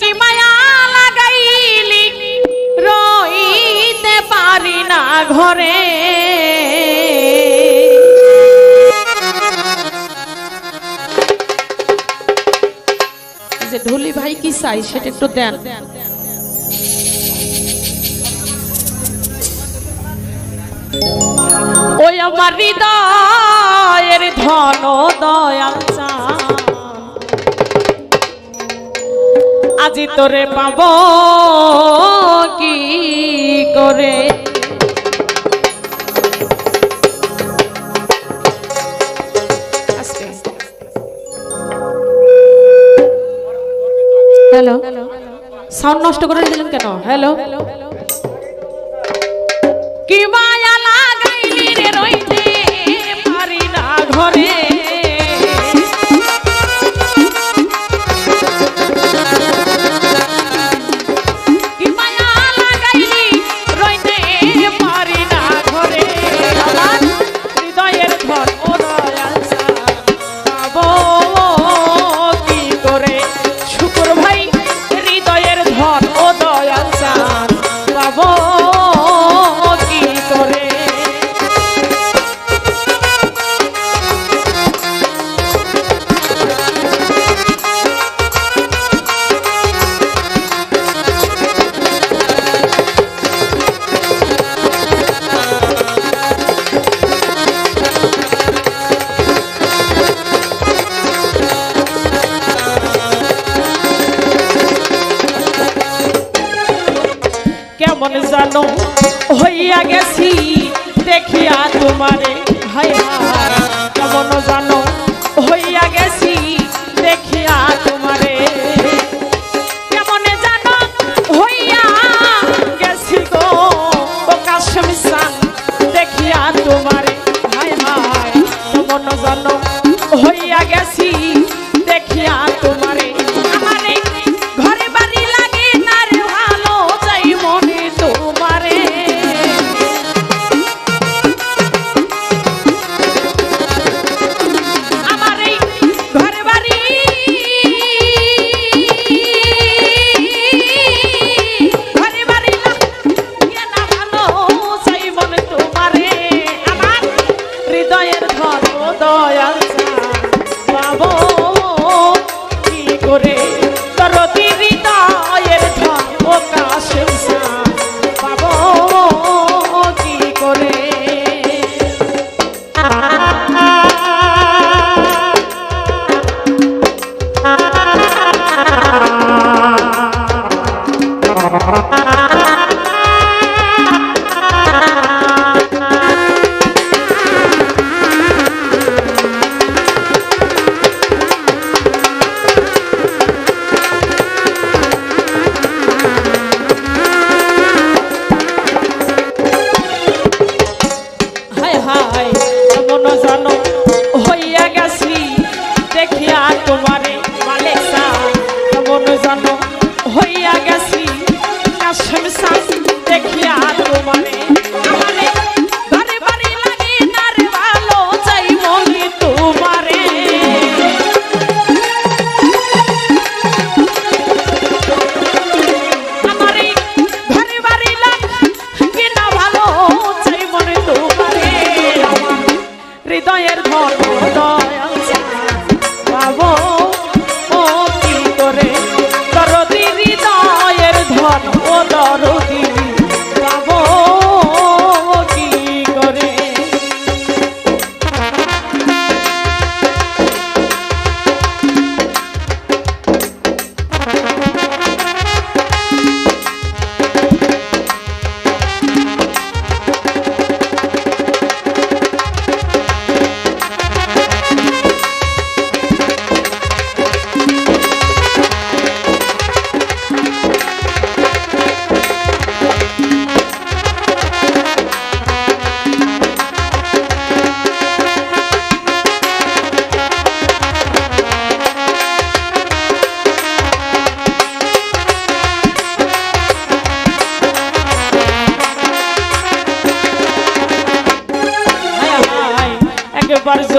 কি মায়া লাগাইলি, রইতে পারি না ঘরে। যে ঢুলি ভাই কি চাই সেটা একটু দেন। ওই আমার হৃদয়ের ধন দয়াল আজি তোরে পাব কি করে? হ্যালো সাউন্ড নষ্ট করে দিলেন কেন? হ্যালো কি মায়া লাগাইলি রে রইতে? পারি না ঘরে। শুকুর ভাই। জানো, হইয়া গেছি দেখিয়া তোমারে কেমন জানো, হইয়া গেছি দেখিয়া তোমারে। কেমন জানো, হইয়া গেছি গো দেখিয়া তোমারে হায় হায় কেমন জানো, হইয়া গেছি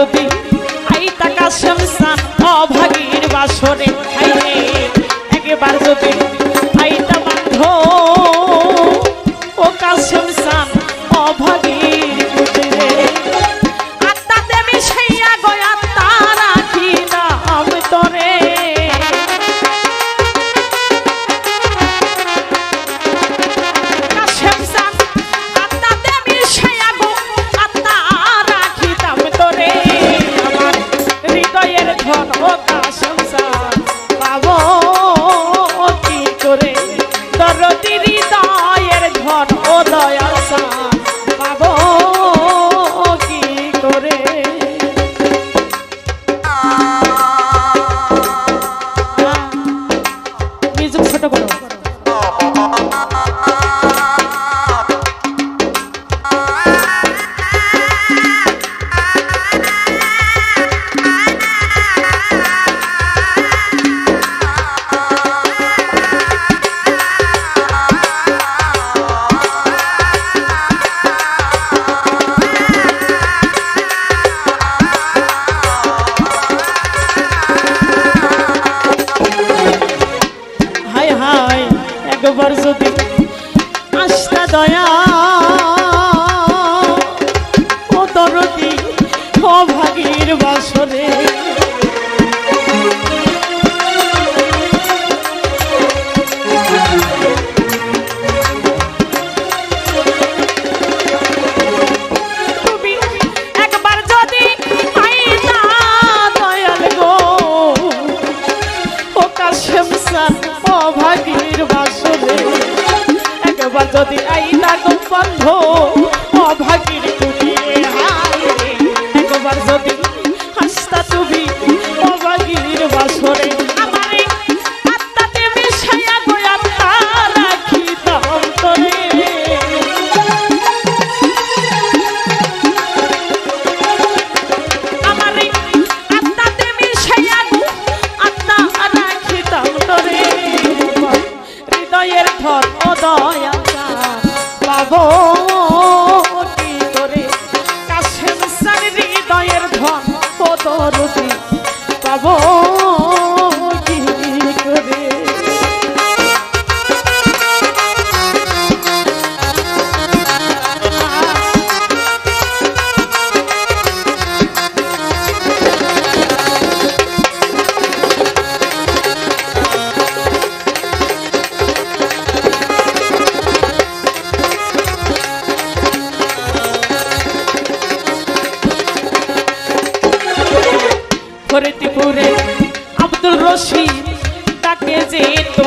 যদি আই তাকা অভাগীর বাসরে একবার যদি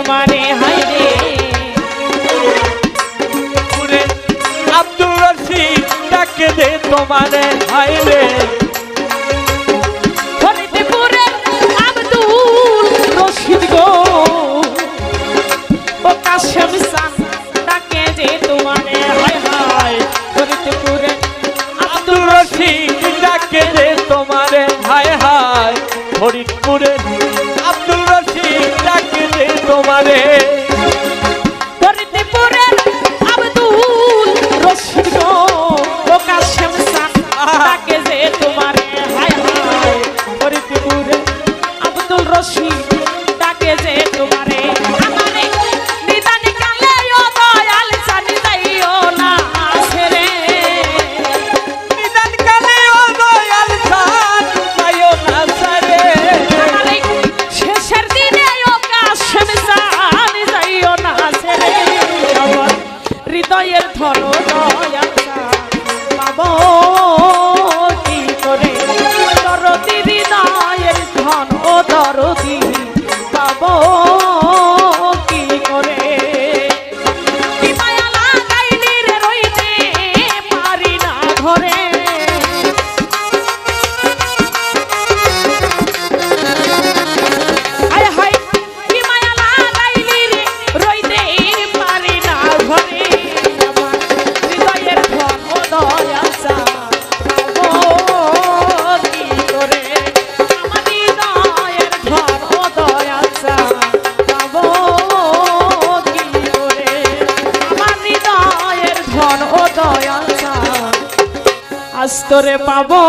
তোমারে হাইরে আব্দুর রশিদ ডাকে দে তোমারে হাইরে আব্দুল রশিদ গো। ও কাশেম সান ডাকে দে তোমারে হায় হায়। ফরিদপুরে আব্দুল রশিদ ডাকে দে তোমারে হায় হায়। ফরিদপুরে poder. হৃদয়ের ধরো দয়া পাবো। তোরে পাবো।